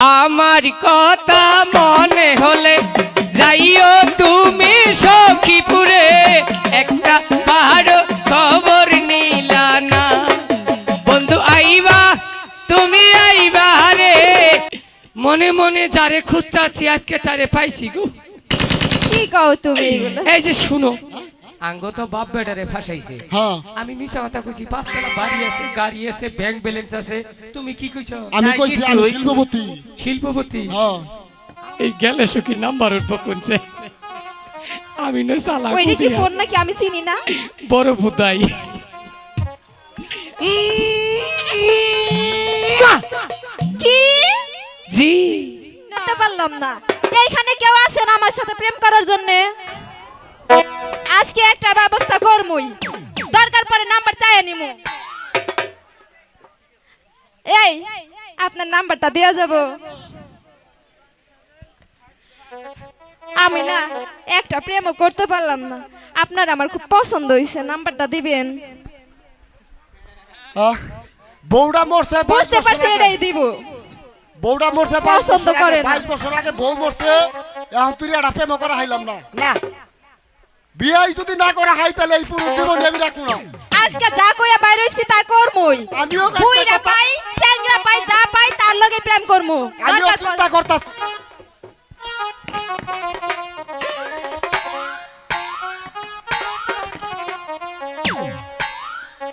আমার কথা মনে হলে যাইও তুমি সখীপুরে। একটা পাহাড় খবর নিলা না বন্ধু আইবা তুমি আইবা রে। মনে মনে যারে খুঁজতাছি আজকে তারে পাইছি গো। কি কও তুমি এই যে শুনো আঙ্গ তো বাপ বেটারে ফাঁসাইছে। হ্যাঁ। আমি মিশা কথা কইছি পাঁচতলা বাড়ি আছে গাড়ি আছে ব্যাংক ব্যালেন্স আছে। তুমি কি কইছো? আমি কইছি আমি শিল্পপতি। শিল্পপতি? হ্যাঁ। এই গেলে সুখী নাম্বার উঠবো কোনছে আমি না সালা ওইটা কি ফোন নাকি আমি চিনি না? বড় ভুতাই কি? জি। নিতে পারলাম না। এইখানে কেউ আছেন আমার সাথে প্রেম করার জন্য? আজকে একটা ব্যবস্থা করমুই। দরকার পরে নাম্বার চাইয়া নিমু। এই আপনার নাম্বারটা দেওয়া যাব। আমি না একটা প্রেমও করতে পারলাম না। আপনার আমার খুব পছন্দ হয়েছে নাম্বারটা দিবেন। বউটা মরছে বুঝতে পারছি এটাই দিব। বউটা মরছে পছন্দ করে আগে না। বাইশ বছর আগে বউ মরছে এখন তুই একটা প্রেম করা হাইলাম না। না। বিয়াই যদি না করা হাই তাহলে এই পুরো জীবন আমি রাখব না। আজকে যা কইয়া বাইর হইছি তা করমুই। আমিও বুইরা পাই চ্যাংরা পাই যা পাই তার লগে প্রেম করমু। আমিও চিন্তা করতাছি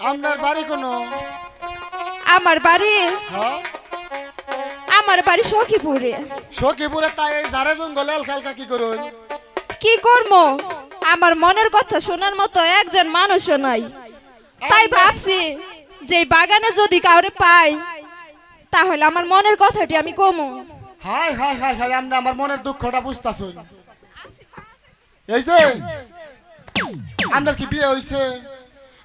আপনার বাড়ি কোনো? আমার বাড়ি? হ্যাঁ। আমার বাড়ি সখীপুরে। সখীপুরে তাই এই ঝাড়ে জঙ্গলে এলখালকা কি করুন? কি করমু? আমার মনের কথা শোনার মতো একজন মানুষও নাই। তাই ভাবছি যে বাগানে যদি কাউরে পাই তাহলে আমার মনের কথাটি আমি কমু। হাই হাই হাই হাই আমরা আমার মনের দুঃখটা বুঝতাছুন। এই যে আপনার কি বিয়ে হইছে?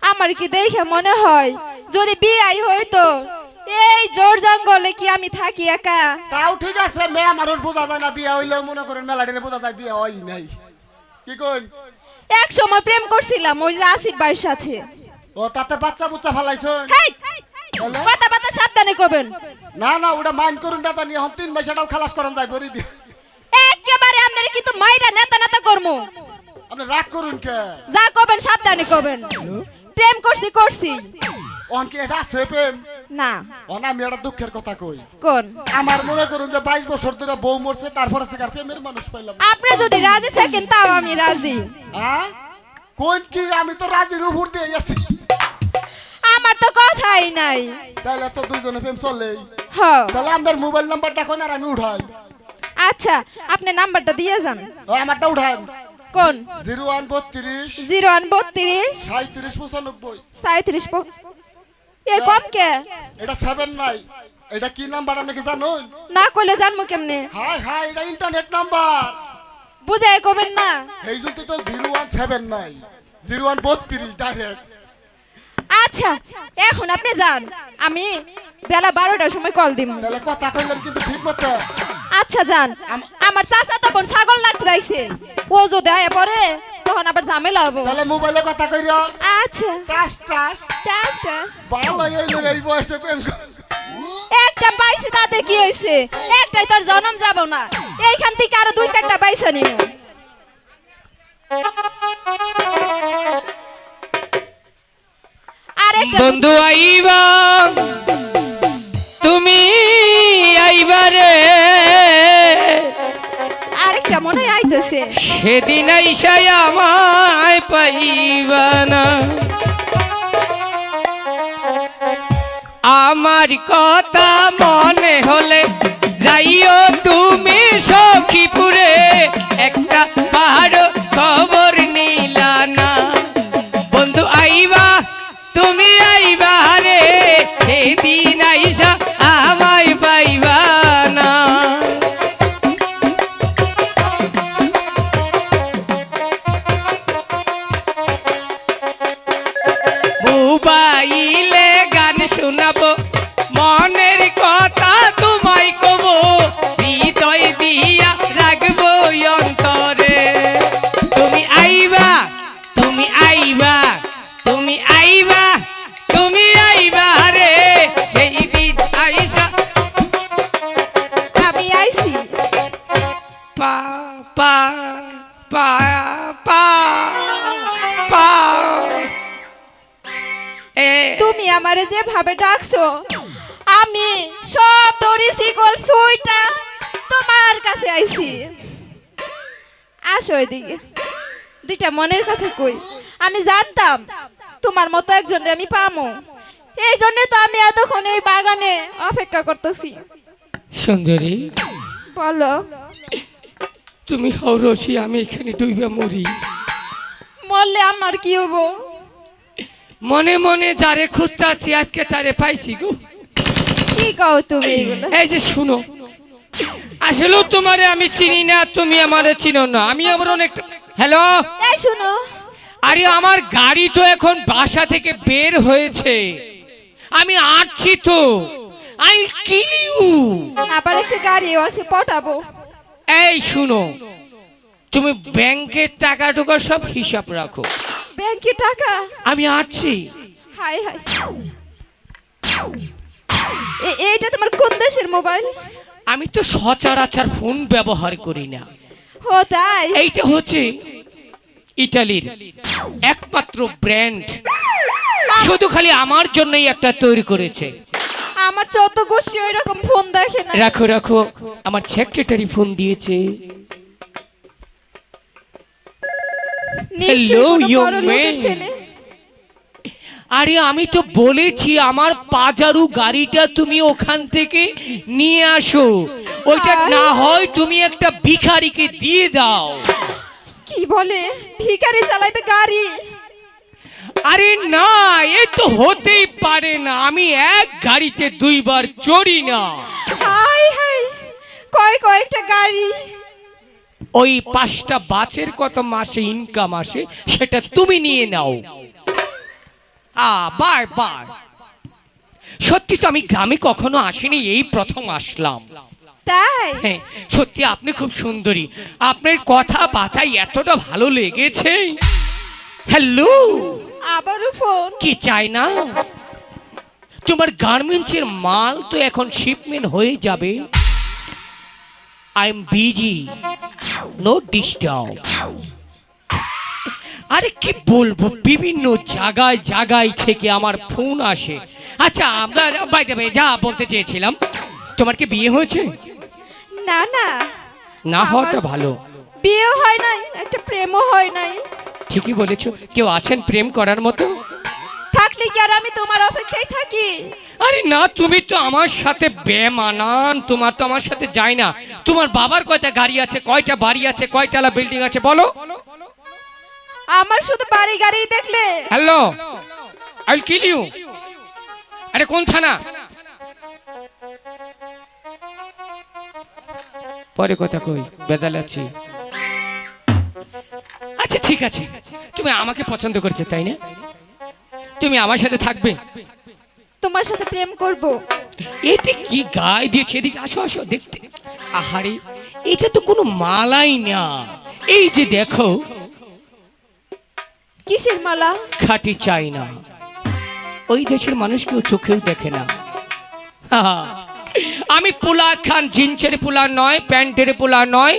আমার কি দেখে মনে হয় যদি বিয়ে হইতো এই জোর জঙ্গলে কি আমি থাকি একা? তাও ঠিক আছে মেয়ে মানুষ বোঝা যায় না বিয়ে হইলেও মনে করেন মেলাটিনে বোঝা যায় বিয়ে হয় নাই। কি এক সময় প্রেম করছিলাম ওই যে আসিফ ভাইয়ের সাথে। ও তাতে বাচ্চা বুচ্চা ফালাইছুন হেই! কথা কথা সাবধানে করবেন না না ওটা মাইন্ড করুন না জানি এখন তিন মাসেটাও খালাস করেন যায় বরি দিয়ে। একেবারে আপনার কিন্তু মাইরা নেতা নেতা করমু? আপনি রাগ করুন কে? যা করবেন সাবধানে করবেন প্রেম করছি করছি। অন কি এটা আছে প্রেম? না। অন আমি একটা দুঃখের কথা কই। কোন? আমার মনে করুন যে বাইশ বছর ধরে বউ মরছে তারপরে থেকে আর প্রেমের মানুষ পাইলাম না। আপনি যদি রাজি থাকেন তাও আমি রাজি। হ্যাঁ কোন কি আমি তো রাজির উপর দিয়ে আছি। আমার তো কথাই নাই। তাহলে তো দুজনে প্রেম চলেই। হ। তাহলে আমাদের মোবাইল নাম্বারটা কোন আর আমি উঠাই। আচ্ছা আপনি নাম্বারটা দিয়ে যান। ও আমারটা উঠান। কোন? জিরো ওয়ান বত্রিশ জিরো ওয়ান বত্রিশ সাঁত্রিশ পঁচানব্বই। সাঁত্রিশ এ কম কে এটা সেভেন নাই। এটা কি নাম্বার আপনি কি জানুন? না জানব কেমনে? হাই হাই এটা ইন্টারনেট নাম্বার। বুঝাই করবেন না। এই জন্য তো জিরো ওয়ান সেভেন নাই। জিরো ওয়ান বত্রিশ ডাইরেক্ট আচ্ছা এখন আপনি যান। আমি বেলা বারোটার সময় কল দিব তাহলে কথা কইলেন কিন্তু ঠিক মতো। আচ্ছা যান। আম- আমার চাচা তখন ছাগল লাগতেছে ও যদি আয়া পরে তখন আবার ঝামেলা হব। তাহলে মোবাইলে কথা কইরা আচ্ছা। চাষ টাস চাষটা ভালো এই লোক এই বয়সে প্রেম। একটা পাইছি তাতে কি হয়েছে একটাই তোর জন্ম যাব না। এইখান থেকে আরও দুই চারটা পাইছে একটা বন্ধু আইবা তুমি আইবা রে আরেকটা মনে আইতেছে। সেদিন আইসাই আমায় পাইবা না। আমার কথা মনে হলে যাইও তুমি সখীপুরে। একটা পাহাড় খবর এদিকে দুইটা মনের কথা কই। আমি জানতাম তোমার মতো একজন আমি পামো। এই জন্য তো আমি এতক্ষণ এই বাগানে অপেক্ষা করতেছি। সুন্দরী। বলো। তুমি হও রশি আমি এখানে ডুইবা মরি। মরলে আমার কি হব? মনে মনে যারে খুঁজতাছি আজকে তারে পাইছি গো। কি কও তুমি এই যে শুনো আসলেও তোমারে আমি চিনি না তুমি আমারে চিনো না। আমি আবার অনেক হ্যালো এই শুনো। আরে আমার গাড়ি তো এখন বাসা থেকে বের হয়েছে। আমি আটছি তো। আই কিল ইউ আবার একটা গাড়ি আছে পটাবো। এই শুনো তুমি ব্যাংকের টাকা টুকা সব হিসাব রাখো। ব্যাংকে টাকা? আমি আটছি হাই হাই। এইটা তোমার কোন দেশের মোবাইল? আমি তো সচরাচর ফোন ব্যবহার করি না। ও তাই? এইটা হচ্ছে ইটালির একমাত্র ব্র্যান্ড শুধু খালি আমার জন্যই একটা তৈরি করেছে। আমার চোদ্দ গোষ্ঠী ওই রকম ফোন দেখে না। রাখো রাখো আমার সেক্রেটারি ফোন দিয়েছে। নিশ্চয়ই Hello, কোনো আরে আমি তো বলেছি আমার পাজারু গাড়িটা তুমি ওখান থেকে নিয়ে আসো। ওইটা না হয় তুমি একটা ভিখারিকে দিয়ে দাও। কি বলে? ভিখারি চালাইবে গাড়ি? আরে না এ তো হতেই পারে না আমি এক গাড়িতে দুইবার চড়ি না। হাই হাই কয় কয়েকটা গাড়ি? ওই পাঁচটা বাচের কত মাসে ইনকাম আসে সেটা তুমি নিয়ে নাও। আ বার সত্যি তো আমি গ্রামে কখনো আসিনি এই প্রথম আসলাম। তাই? হ্যাঁ সত্যি আপনি খুব সুন্দরী। আপনার কথা পাতায় এতটা ভালো লেগেছে। হ্যালো! আবারও ফোন। কি চাই না? তোমার গার্মেন্টসের মাল তো এখন শিপমেন্ট হয়ে যাবে। I am busy no disturb. আরে কি বলব বিভিন্ন জায়গায় জায়গায় থেকে আমার ফোন আসে। আচ্ছা আমরা বাই দেবে যা বলতে চেয়েছিলাম তোমার কি বিয়ে হয়েছে? না না। না হওয়াটা ভালো। বিয়ে হয় নাই একটা প্রেমও হয় নাই। ঠিকই বলেছ কেউ আছেন প্রেম করার মতো? থাকলে কি আর আমি তোমার অপেক্ষায় থাকি? আরে না তুমি তো আমার সাথে বেমানান তোমার তো আমার সাথে যায় না। তোমার বাবার কয়টা গাড়ি আছে কয়টা বাড়ি আছে কয়টালা বিল্ডিং আছে বলো। আমার শুধু বাড়ি গাড়ি দেখলে? Hello I will kill you আরে কোন থানা? পরে কথা কই বেজাল আছি। আচ্ছা ঠিক আছে। তুমি আমাকে পছন্দ করেছ তাই না? তুমি আমার সাথে থাকবে। তোমার সাথে প্রেম করব। এটা কি গায়ে দিয়েছে? এদিকে আসো আসো দেখতে। আহারে এটা তো কোনো মালাই না। এই যে দেখো কিসের মালা? খাটি চাই না। ওই দেশের মানুষ কেউ চোখেও দেখে না। আমি পোলা খান জিন্সের পোলা নয় প্যান্টের পোলা নয়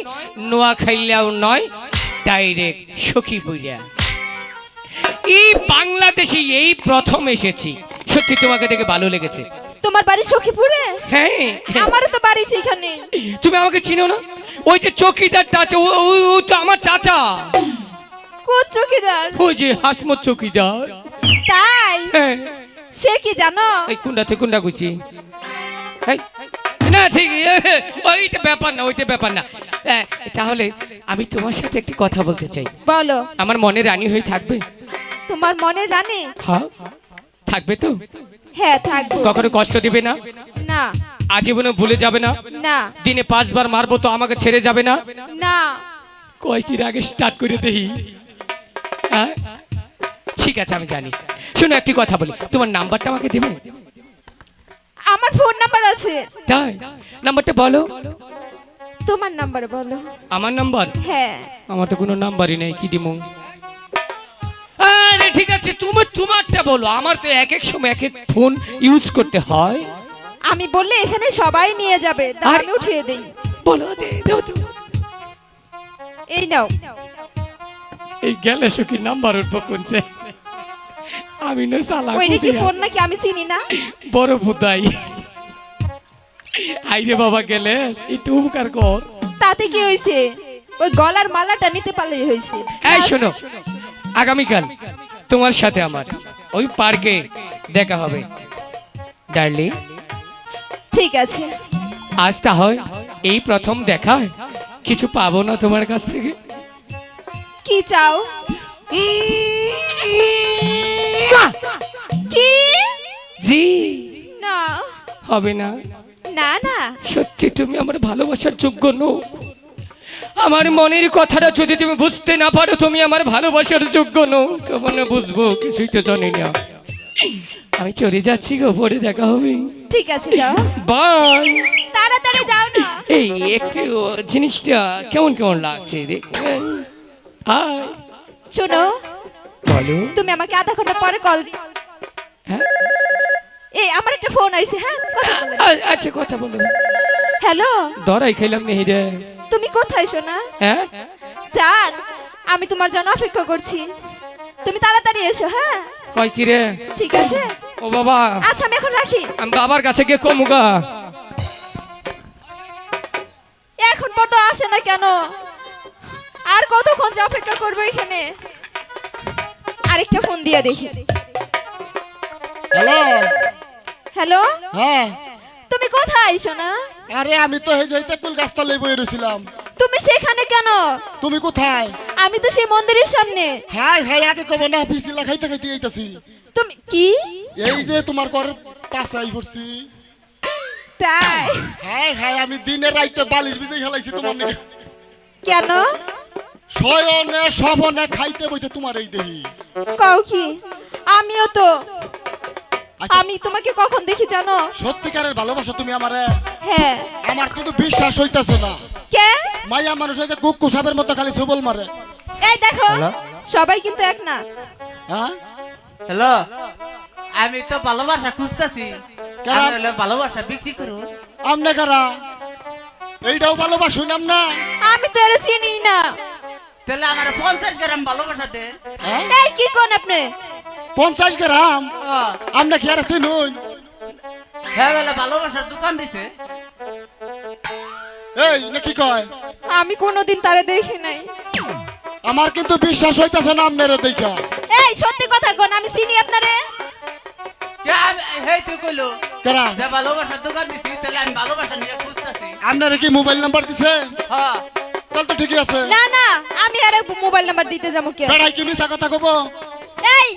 নোয়া খাইলেও নয় ডাইরেক্ট সখী বুঝা এই বাংলাদেশে এই প্রথম এসেছি। সত্যি তোমাকে দেখে ভালো লেগেছে। তোমার বাড়ি সখীপুরে? হ্যাঁ। আমারও তো বাড়ি সেখানে তুমি আমাকে চিনো না? ওই যে চকিদারটা আছে ও তো আমার চাচা। কোন চকিদার? ওই যে হাসমত চকিদার। তাই? হ্যাঁ। সে কি জানো? এই কুন্ডাতে কুন্ডা এই, না ঠিক ওইটা ব্যাপার না ওইটা ব্যাপার না। তাহলে আমি তোমার সাথে একটি কথা বলতে চাই। বলো। আমার মনে রানী হয়ে থাকবে? তোমার মনে রানী? হ্যাঁ। থাকবে তো? হ্যাঁ থাকব। কখনো কষ্ট দিবে না? না। আজীবনে ভুলে যাবে না? না। দিনে পাঁচবার মারবো তো আমাকে ছেড়ে যাবে না? না। কয় কি আগে স্টার্ট করে দেই? ঠিক আছে আমি জানি। শোনো একটি কথা বলি। তোমার নাম্বারটা আমাকে দেবে? আমার ফোন নাম্বার আছে। তাই? নাম্বারটা বলো। তোমার নাম্বার বলো। আমার নাম্বার? হ্যাঁ। আমার তো কোনো নাম্বারই নেই কি দিমু? আরে ঠিক আছে তুমি তোমারটা বলো। আমার তো এক এক সময় এক এক ফোন ইউজ করতে হয়। আমি বললে এখানে সবাই নিয়ে যাবে তা আমি উঠিয়ে দেই। বলো দে দাও তো। এই নাও। এই গেলে সুখী নাম্বার উঠবো কোনছে আমি না সালা ওইটা কি ফোন নাকি আমি চিনি না? বড় ভুতাই। আইরে বাবা গেলে একটু উপকার কর। তাতে কি হয়েছে ওই গলার মালাটা নিতে পারলেই হয়েছে এই শোনো আগামীকাল তোমার সাথে আমার ওই পার্কে দেখা হবে। ডার্লিং। ঠিক আছে। আজ তা হয় এই প্রথম দেখা কিছু পাবো না তোমার কাছ থেকে? কি চাও? কি? জি। না। হবে না। না না। সত্যি তুমি আমার ভালোবাসার যোগ্য নও। আমার মনের কথাটা যদি তুমি বুঝতে না পারো তুমি আমার ভালোবাসার যোগ্য নও। কেমন বুঝব কিছুই তো জানি না। আমি চলে যাচ্ছি গো পরে দেখা হবে। ঠিক আছে যাও। বাই। তাড়াতাড়ি যাও না। এই একটু জিনিসটা কেমন কেমন লাগছে আয় শোনো বলো। তুমি আমাকে আধা ঘণ্টা পরে কল হ্যাঁ? এই আমার একটা ফোন আইছে হ্যাঁ? আচ্ছা কথা বলো। হ্যালো? দরাই খাইলাম রে। তুমি কোথায় শোনা হ্যাঁ? জান আমি তোমার জন্য অপেক্ষা করছি। তুমি তাড়াতাড়ি এসো হ্যাঁ? কয় কি রে? ঠিক আছে। ও বাবা। আচ্ছা আমি এখন রাখি। আমি বাবার কাছে গিয়ে কমুগা এখন পর্যন্ত আসে না কেন? কতক্ষণ যে অপেক্ষা করব এখানে? আরেকটা ফোন দিয়ে দেখি। হ্যালো? হ্যালো? হ্যাঁ। তুমি কোথায় শোনা আরে আমি তো এই যে তেঁতুল গাছটা লেবু রয়েছিলাম তুমি সেখানে কেন? তুমি কোথায়? আমি তো সেই মন্দিরের সামনে। হাই হাই আগে কব না পিছিলা খাইতে খাইতে এইতাছি তুমি কি? এই যে তোমার ঘরের পাশাই পড়ছি। তাই? হাই হাই আমি দিনে রাইতে বালিশ ভিজে খেলাইছি তোমার নিকে কেন? শয়নে সবনে খাইতে বইতে তোমার এই দেহি। কও কি? আমিও তো। আচ্ছা। আমি তোমাকে কখন দেখি জানো? সত্যিকারের ভালোবাসা তুমি আমারে? হ্যাঁ। আমার কিন্তু বিশ্বাস হইতাছে না। কে? মাইয়া মানুষ হয়েছে কুকুর সাপের মতো খালি সবল মারে। এই দেখো সবাই কিন্তু এক না। হ্যাঁ? হ্যালো? আমি তো ভালোবাসা খুঁজতেছি? ভালোবাসা বিক্রি করু। আমনে কারা? এইটাও ভালোবাসুন না আমি তো এর চিনি না। তাহলে আমার পঞ্চাশ গ্রাম ভালোবাসা দে হ্যাঁ? এই কি কোন আপনি? পঞ্চাশ গ্রাম? আমনে কি আর চিনুন? হ্যাঁ বেলা ভালোবাসার দোকান দিছে। এই না কি কয়? আমি কোনোদিন তারে দেখি নাই। আমার কিন্তু বিশ্বাস হইতাছে না আমনের দেখা। এই সত্যি কথা কোন আমি চিনি আপনারে? কে আমি হেই তুই কইলো? কারা? যে ভালোবাসার দোকান দিছি তাহলে আমি ভালোবাসা নিয়ে খুঁজতেছি। আপনার কি মোবাইল নাম্বার দিছে? হ্যাঁ। তাহলে তো ঠিকই আছে। না না আমি আর মোবাইল নাম্বার দিতে যাব কে বেড়াই কি মিশা কথা কব? এই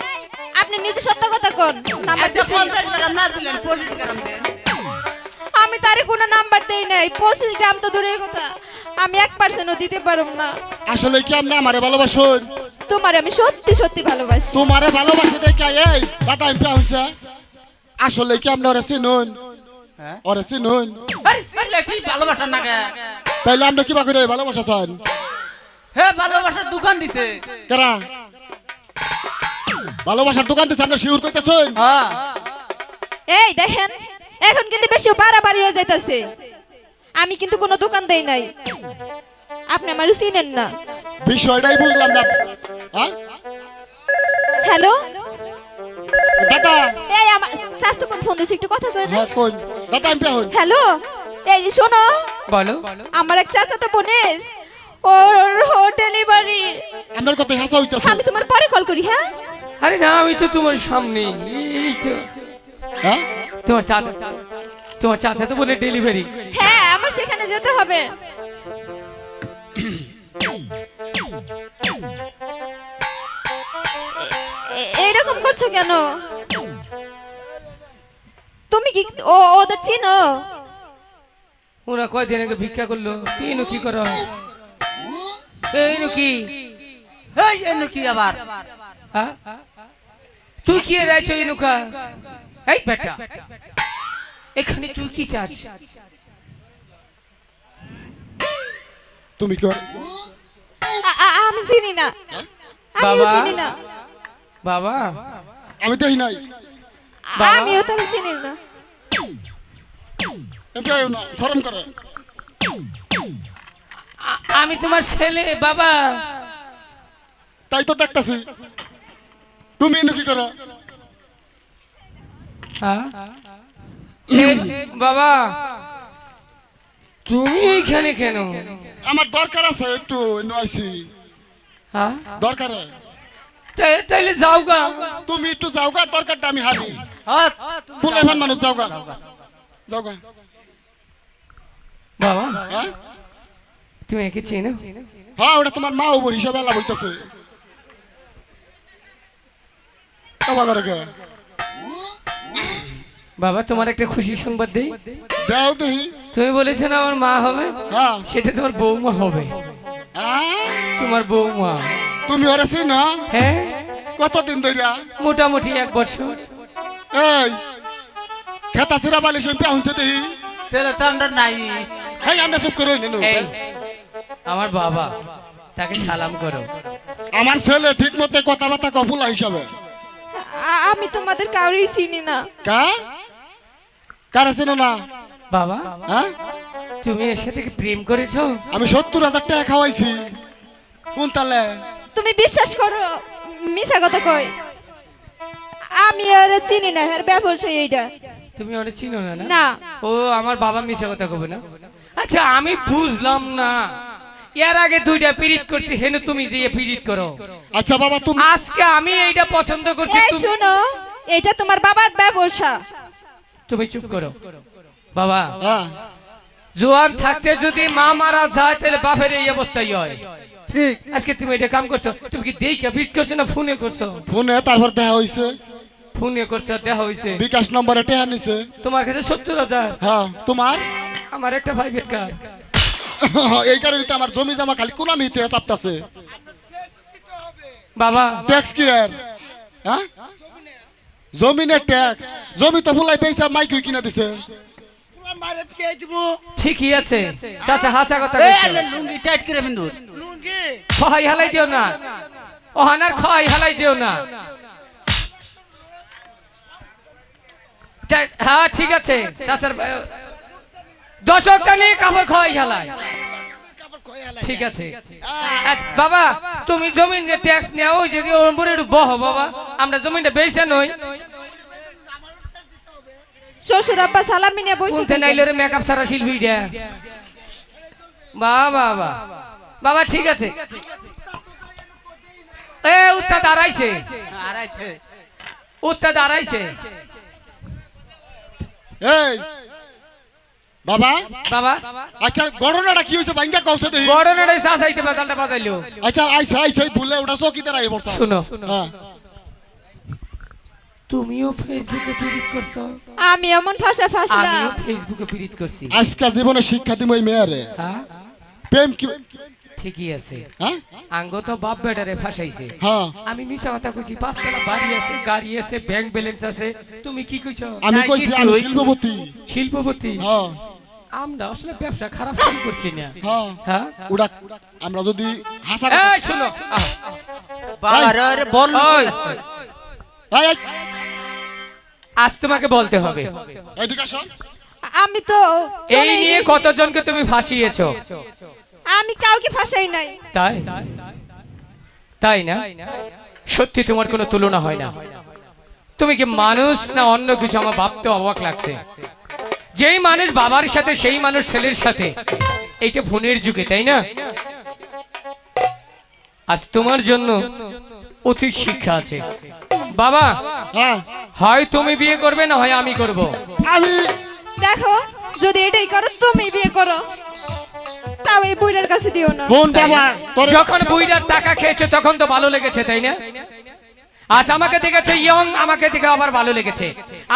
আপনি নিজে সত্য কথা কোন। নাম্বার আচ্ছা দিছেন? না দিলেন পঁচিশ গ্রাম দেন। আমি তারে কোনো নাম্বার দেই নাই পঁচিশ গ্রাম তো দূরের কথা। আমি এক পার্সেন্টও দিতে পারব না। আসলে কি আপনি আমারে ভালোবাসুন? তোমার আমি সত্যি সত্যি ভালোবাসি। তোমারে ভালোবাসে দেখা এই দাদা আমি পাউনছে আসলে কি আপনি ওরে চিনুন? হ্যাঁ? ওরে চিনুন? আরে সিলে কি ভালোবাসা না গে তাইলে আমরা কিবা করে? ভালোবাসা চান হে ভালোবাসার দোকান দিছে কারা? ভালোবাসার দোকান আমরা শিউর করতেছেন হ্যাঁ। এই দেখেন এখন কিন্তু বেশি বাড়াবাড়ি হয়ে যাইতাছে। আমি কিন্তু কোনো দোকান দেই নাই। আপনি আমার চিনেন না। বিষয়টাই বুঝলাম না। হ্যাঁ? হ্যালো? দাদা। এই আমার চাষ তো কোন ফোন দিছে একটু কথা কই হ্যাঁ কোন দাদা আমি হ্যালো? এই যে শোনো বলো। আমার এক চাচাতো বোনের ওর ডেলিভারি। আপনার কথা হাসা হইতাছে। আমি তোমার পরে কল করি হ্যাঁ? আরে না আমি তো তোমার সামনে। এই তো। হ্যাঁ? তোমার চাচা তোমার চাচা তো বলে ডেলিভারি। হ্যাঁ আমার সেখানে যেতে হবে। এ- এইরকম করছ কেন? তুমি কি ও ওদের চিনো? ওরা কয়দিন আগে ভিক্ষা করল? তিনু কি কর? এই আবার? হ্যাঁ? তুই কি রাইছ ইনুকা এই বেটা। এখানে তুই কি চাস? তুমি কি আমি চিনি না। বাবা? চিনি না। বাবা? আমি তো নাই। আমিও তাহলে চিনি না। আইও না শরম করে। আমি তোমার ছেলে বাবা। তাই তো দেখতেছি। তুমি কি করো? বাবা তুমি এখানে কেন? আমার দরকার আছে একটু আইসি? দরকার? তাই- তাইলে যাও গা। তুমি একটু যাও গা দরকারটা আমি হারি। হ্যাঁ, তুমি। মানুষ যাও গা। যাও গা। বাবা। হ্যাঁ? তুমি একে চেনো? হ্যাঁ ওটা তোমার মা হব হিসাবে বাবা তোমার একটা খুশি সংবাদ দেই। দেও তুমি বলেছ না আমার মা হবে? হ্যাঁ। সেটা তোমার বৌমা হবে। আহ, তোমার বৌমা। তুমি ওরে না হ্যাঁ? কতদিন ধরিয়া মোটামুটি এক বছর। এই খেতা সিরা বালি সে পেহুনছে দেখি। তাহলে তো আমরা নাই। হ্যাঁ আমরা সব করে নেনু এই আমার বাবা তাকে সালাম করো। আমার ছেলে ঠিক মতো কথাবার্তা কফুলা হিসাবে? আমি তোমাদের কাউরেই চিনি না। কা? কার না? বাবা হ্যাঁ? তুমি এর সাথে প্রেম করেছ? আমি সত্তর হাজার টাকা খাওয়াইছি। কোন তালে? তুমি বিশ্বাস করো মিশা কথা কই আমি আর চিনি না আর ব্যবসা এইটা। তুমি ওটা চিনো না না? না। ও আমার বাবা মিশে কথা কবে না? আচ্ছা আমি বুঝলাম না। এর আগে দুইটা পিরিত করছি হেনু তুমি যে পিরিত করো। আচ্ছা বাবা তুমি আজকে আমি এইটা পছন্দ করছি এই তুমি- শোনো এটা তোমার বাবার ব্যবসা। তুমি চুপ করো। বাবা হ্যাঁ। জোয়ান থাকতে যদি মা মারা যায় তাহলে বাপের এই অবস্থাই হয়। ঠিক। আজকে তুমি এটা কাম করছ তুমি কি দেখে ভিট করছ না ফোনে করছ? ফোনে তারপর দেখা হইছে। ফোনে করছ দেখা হয়েছে বিকাশ নম্বরে টেহা নিছে। তোমার কাছে সত্তর হাজার। হ্যাঁ তোমার? আমার একটা প্রাইভেট কার? এই কারণে তো আমার জমি জমা খালি কোন মিতে চাপতাছে। বাবা। ট্যাক্স কি আর হ্যাঁ? জমিনের ট্যাক্স জমি তো ফুলাই পেয়েছে মাইক কিনা দিছে। ঠিকই আছে। চাচা হাসা কথা লুঙ্গি টাইট করে বিন্দু খয় হালাই দিও না। ওহানার খয় হালাই দিও না। হ্যাঁ ঠিক আছে। চাচার দশক জানি কাপড় খয় হালাই ঠিক আছে। আচ্ছা, বাবা তুমি জমিন যে ট্যাক্স নেও ওই যে ওর একটু বহ বাবা। আমরা জমিনটা বেচে নই। শ্বশুর আব্বা সালামি নিয়ে বসে নাইলে রে মেকআপ সারা শিল্পী দে বাবা বাবা। বাবা ঠিক আছে। এ উস্তাদ আড়াইছে। উস্তাদ আড়াইছে। এই বাবা? বাবা? আচ্ছা ঘটনাটা কি হয়েছে? বাইঙ্গা কৌশে দেখি। গড়নারে সাসাইতে বাদালটা বাদাইলো আচ্ছা আইসা আইসা ভুলে ওটা চকিদার আই বসা শুনো। হ্যাঁ। তুমিও ফেসবুকে পিরিত করছ? আমি এমন ভাষা ফাঁসি না। আমিও ফেসবুকে পিরিত করছি। আজকা জীবনে শিক্ষা দিম ওই মেয়ারে। হ্যাঁ? প্রেম কি ঠিকই আছে। হ্যাঁ? আঙ্গ তো বাপ বেটারে ফাঁসাইছে। হ্যাঁ। আমি মিছা কথা কইছি পাঁচতলা বাড়ি আছে গাড়ি আছে ব্যাংক ব্যালেন্স আছে। তুমি কি কইছো? আমি কইছি আমি শিল্পপতি। শিল্পপতি? হ্যাঁ। আমরা আসলে ব্যবসা খারাপ শুরু করছি না। হ্যাঁ। হ্যাঁ? ওটা আমরা যদি হাসা এই শুনো। বল আজ তোমাকে বলতে হবে। এদিকে আসো। আমি তো এই নিয়ে কতজনকে তুমি ফাঁসিয়েছো? আমি কাউকে ফাঁসাই নাই। তাই? তাই না? সত্যি তোমার কোনো তুলনা হয় না। তুমি কি মানুষ না অন্য কিছু? আমার ভাবতে অবাক লাগছে। যেই মানুষ বাবার সাথে সেই মানুষ ছেলের সাথে। এইটা ফোনের যুগে তাই না? আজ তোমার জন্য অতি শিক্ষা আছে। বাবা হ্যাঁ। হয় তুমি বিয়ে করবে না হয় আমি করব। আমি দেখো যদি এটাই করো তুমি বিয়ে করো। তাও এই বুইড়ার কাছে দিও না। বোন বাবা যখন বুইরার টাকা খেয়েছে তখন তো ভালো লেগেছে তাই না? আজ আমাকে দেখেছে ইয়ং আমাকে দেখে আমার ভালো লেগেছে।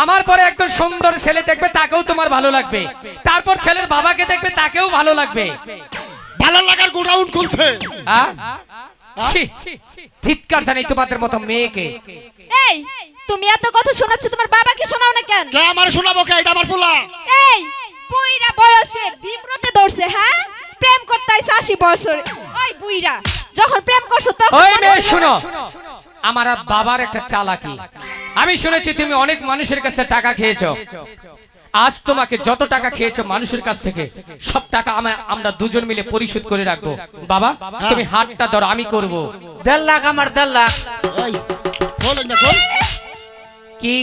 আমার পরে একজন সুন্দর ছেলে দেখবে তাকেও তোমার ভালো লাগবে। তারপর ছেলের বাবাকে দেখবে তাকেও ভালো লাগবে। ভালো লাগার গোডাউন খুলছে? ধিক্কার জানি তোমাদের মতো মেয়েকে। এই তুমি এত কথা শোনাচ্ছ তোমার বাবাকে শোনাও না কেন? কে আমার শোনাবো কে? এটা আমার পোলা। এই বুইড়া বয়সে বিব্রতে ধরছে হ্যাঁ? প্রেম করতে আশি বছর। ওই বুইড়া যখন প্রেম করছ তখন ওই মেয়ে শুনো। আমার বাবার একটা চালাকি। আমি শুনেছি তুমি অনেক মানুষের কাছে টাকা খেয়েছো। আজ তোমাকে যত টাকা খেয়েছো মানুষের কাছ থেকে সব টাকা আমা- আমরা দুজন মিলে পরিশোধ করে রাখব। বাবা তুমি হাতটা ধরো আমি করব। দেড় লাখ আমার দেড় লাখ। কি?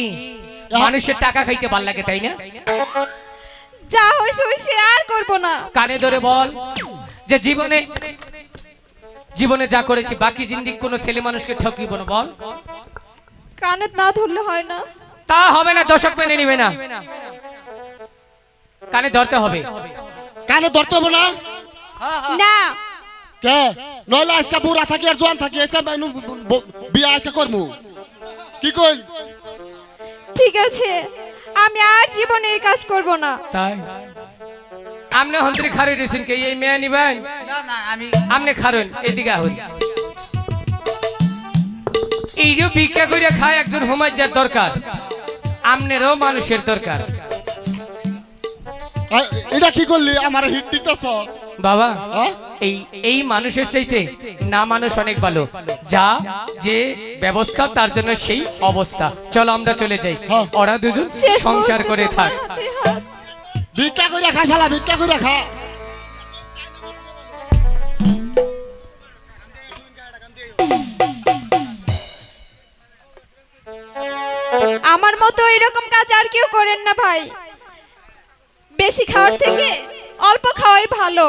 মানুষের টাকা খাইতে ভালো লাগে তাই না? যা হয়েছে হয়েছে আর করব না। কানে ধরে বল যে জীবনে জীবনে যা করেছি বাকি জিন্দিক কোনো ছেলে মানুষকে ঠকিব না বল। কানে না ধরলে হয় না। তা হবে না দর্শক মেনে নিবে না। কানে ধরতে হবে। কানে ধরতে হবে না? না। কে? নইলে আজকে বুড়া থাকি আর জোয়ান থাকি আজকে বিয়া আজকে করমু। কি কই ঠিক আছে আমি আর জীবনে এই কাজ করব না। তাই? আমনে হন্ত্রী খারে দিয়েছেন কে? এই মেয়ে নিবেন? না না আমি আমনে খারেন এদিকে আহুন। এই যে ভিক্ষা করে খায় একজন হোমাজ্জার দরকার। আমনেরও মানুষের দরকার। এটা কি করলি? আমার হিট দিতেছ? বাবা? এই এই মানুষের চাইতে না মানুষ অনেক ভালো। যা যে ব্যবস্থা তার জন্য সেই অবস্থা। চলো আমরা চলে যাই। হ্যাঁ। ওরা দুজন সংসার করে থাক। ভিক্ষা করে খা শালা ভিক্ষা করে খা। আমার মতো এরকম কাজ আর কেউ করেন না ভাই। বেশি খাওয়ার থেকে অল্প খাওয়াই ভালো।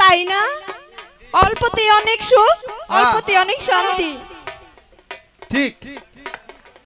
তাই না? অল্পতে অনেক সুখ অল্পতে অনেক শান্তি। ঠিক।